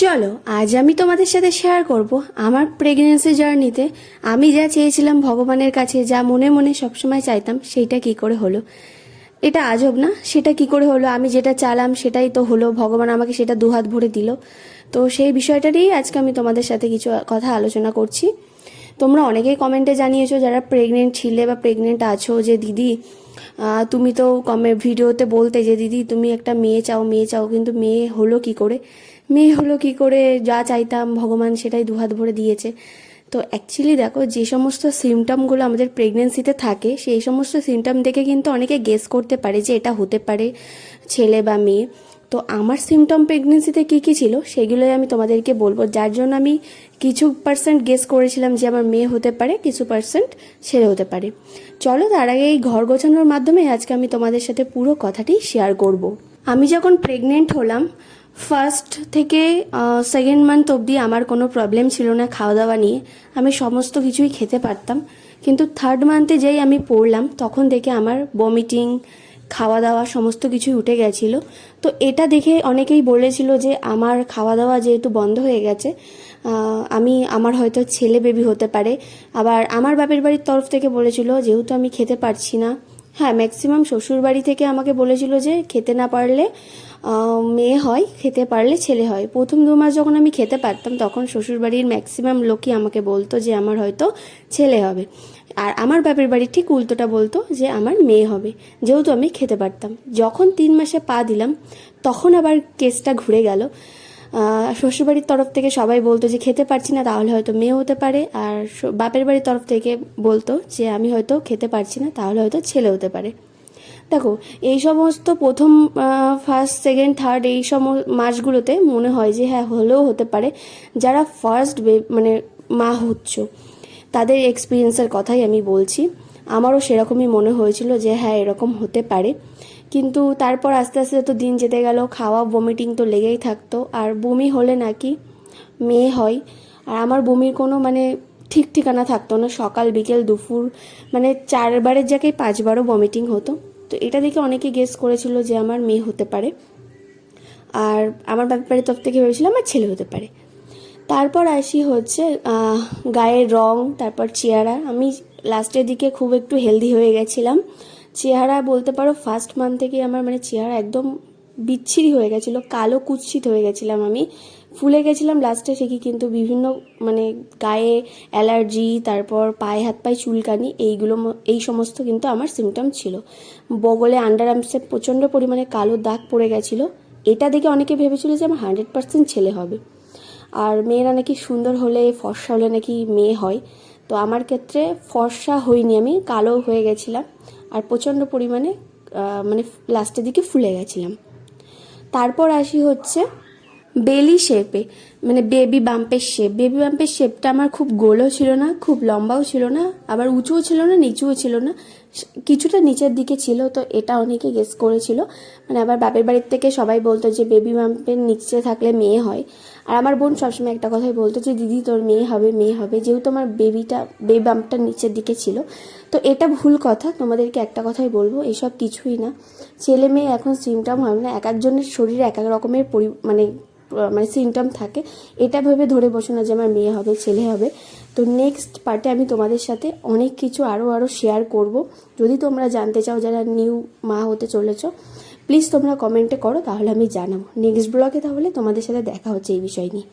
চলো, আজ আমি তোমাদের সাথে শেয়ার করব আমার প্রেগনেন্সি জার্নিতে আমি যা চেয়েছিলাম ভগবানের কাছে, যা মনে মনে সবসময় চাইতাম, সেইটা কি করে হলো? এটা আজব না? সেটা কি করে হলো? আমি যেটা চালাম, সেটাই তো হলো। ভগবান আমাকে সেটা দুহাত ভরে দিল। তো সেই বিষয়টারই আজকে আমি তোমাদের সাথে কিছু কথা আলোচনা করছি। তোমরা অনেকেই কমেন্টে জানিয়েছো, যারা প্রেগনেন্ট ছিলে বা প্রেগনেন্ট আছো, যে দিদি তুমি তো কমে ভিডিওতে বলতে যে, দিদি, তুমি একটা মেয়ে চাও মেয়ে চাও, কিন্তু মেয়ে হলো কি করে? মেয়ে হলো কি করে যা চাইতাম, ভগবান সেটাই দুহাত ভরে দিয়েছে। তো অ্যাকচুয়ালি দেখো যে সমস্ত সিমটমগুলো আমাদের প্রেগনেন্সিতে থাকে, সেই সমস্ত সিমটম দেখে কিন্তু অনেকে গেস করতে পারে যে এটা হতে পারে ছেলে বা মেয়ে। তো আমার সিমটম প্রেগনেন্সিতে কী কী ছিল সেগুলোই আমি তোমাদেরকে বলব। যার জন্য আমি কিছু পার্সেন্ট গেস করেছিলাম যে আমার মেয়ে হতে পারে, কিছু পার্সেন্ট ছেলে হতে পারে। চলো তার আগে এই ঘর গোছানোর মাধ্যমে আজকে আমি তোমাদের সাথে পুরো কথাটি শেয়ার করব। আমি যখন প্রেগনেন্ট হলাম ফার্স্ট থেকে সেকেন্ড মান্থ অবধি আমার কোনো প্রবলেম ছিল না খাওয়া দাওয়া নিয়ে। আমি সমস্ত কিছুই খেতে পারতাম। কিন্তু থার্ড মান্থে যেই আমি পড়লাম, তখন থেকে আমার বমিটিং খাওয়া দাওয়া সমস্ত কিছুই উঠে গেছিল। তো এটা দেখে অনেকেই বলেছিল যে, আমার খাওয়া দাওয়া যেহেতু বন্ধ হয়ে গেছে আমি, আমার হয়তো ছেলে বেবি হতে পারে। আবার আমার বাপের বাড়ির তরফ থেকে বলেছিল, যেহেতু আমি খেতে পারছি না। হ্যাঁ ম্যাক্সিমাম শ্বশুর বাড়ি থেকে আমাকে বলেছিল যে, খেতে না পারলে মেয়ে হয়, খেতে পারলে ছেলে হয়। প্রথম দু মাস যখন আমি খেতে পারতাম, তখন শ্বশুরবাড়ির ম্যাক্সিমাম লোকই আমাকে বলতো যে, আমার হয়তো ছেলে হবে। আর আমার বাপের বাড়ি ঠিক উল্টোটা বলতো যে, আমার মেয়ে হবে। যেহেতু আমি খেতে পারতাম। যখন তিন মাসে পা দিলাম, তখন আবার কেসটা ঘুরে গেল। শ্বশুরবাড়ির তরফ থেকে সবাই বলতো যে, খেতে পারছি না, তাহলে হয়তো মেয়ে হতে পারে। আর বাপের বাড়ির তরফ থেকে বলতো যে, আমি হয়তো খেতে পারছি না, তাহলে হয়তো ছেলে হতে পারে। দেখো, এই সমস্ত প্রথম ফার্স্ট সেকেন্ড থার্ড এই সম মাসগুলোতে মনে হয় যে হ্যাঁ হলেও হতে পারে যারা ফার্স্ট মানে মা হচ্ছ, তাদের এক্সপিরিয়েন্সের কথাই আমি বলছি। আমারও সেরকমই মনে হয়েছিল যে হ্যাঁ এরকম হতে পারে। কিন্তু তারপর আস্তে আস্তে তো দিন যেতে গেল, খাওয়া বমিটিং তো লেগেই থাকতো। আর বমি হলে নাকি মেয়ে হয়। আর আমার বমির কোনো মানে ঠিক ঠিকানা থাকতো না। সকাল, বিকেল, দুপুর মানে চারবারের জায়গায় পাঁচবারও বমিটিং হতো। তো এটা দেখে অনেকে গেস করেছিল যে আমার মেয়ে হতে পারে। আর আমার ব্যাপারে তরফ থেকে ভেবেছিলাম আমার ছেলে হতে পারে। তারপর আসি হচ্ছে গায়ের রং, তারপর চেহারা। আমি লাস্টের দিকে খুব একটু হেলদি হয়ে গেছিলাম। চেহারা বলতে পারো ফার্স্ট মান্থ থেকে আমার মানে চেহারা একদম বিচ্ছিরি হয়ে গেছিল, কালো কুৎসিত হয়ে গেছিলাম আমি। ফুলে গেছিলাম লাস্টে ঠিকই কিন্তু বিভিন্ন মানে গায়ে অ্যালার্জি তারপর পায়ে হাত পায়ে চুলকানি, এইগুলো এই সমস্ত কিন্তু আমার সিমটম ছিল। বগলে আন্ডার আর্মসে প্রচণ্ড পরিমাণে কালো দাগ পড়ে গেছিল। এটা দেখে অনেকে ভেবেছিল যে আমার হান্ড্রেড পার্সেন্ট ছেলে হবে। আর মেয়েরা নাকি সুন্দর হলে, ফর্সা হলে নাকি মেয়ে হয়। তো আমার ক্ষেত্রে ফর্সা হইনি আমি, কালো হয়ে গেছিলাম। আর প্রচণ্ড পরিমাণে মানে লাস্টের দিকে ফুলে গেছিলাম। তারপর আসি হচ্ছে বেলি শেপে মানে বেবি বাম্পের শেপ বেবি বাম্পের শেপটা আমার খুব গোলও ছিল না, খুব লম্বাও ছিল না, আবার উঁচুও ছিল না, নিচুও ছিল না। কিছুটা নিচের দিকে ছিল, তো এটা অনেকে গেস করেছিল। মানে আবার বাপের বাড়ির থেকে সবাই বলতো যে বেবি বাম্পের নিচে থাকলে মেয়ে হয়। আর আমার বোন সবসময় একটা কথাই বলতো যে, দিদি, তোর মেয়ে হবে মেয়ে হবে। যেহেতু আমার বেবিটা বেবি বাম্পটা নিচের দিকে ছিল। তো এটা ভুল কথা, তোমাদেরকে একটা কথাই বলব, এসব কিছুই না। ছেলে মেয়ে এখন সিমটম হয় না, এক একজনের শরীরে এক এক রকমের পরি মানে মানে সিমটম থাকে, এটা ভেবে ধরে বসো না যে আমার মেয়ে হবে, ছেলে হবে। তো নেক্সট পার্টে আমি তোমাদের সাথে অনেক কিছু আরও আরও শেয়ার করব। যদি তোমরা জানতে চাও যারা নিউ মা হতে চলেছ প্লিজ তোমরা কমেন্টে করো, তাহলে আমি জানাব। নেক্সট ব্লগে তাহলে তোমাদের সাথে দেখা হচ্ছে এই বিষয় নিয়ে।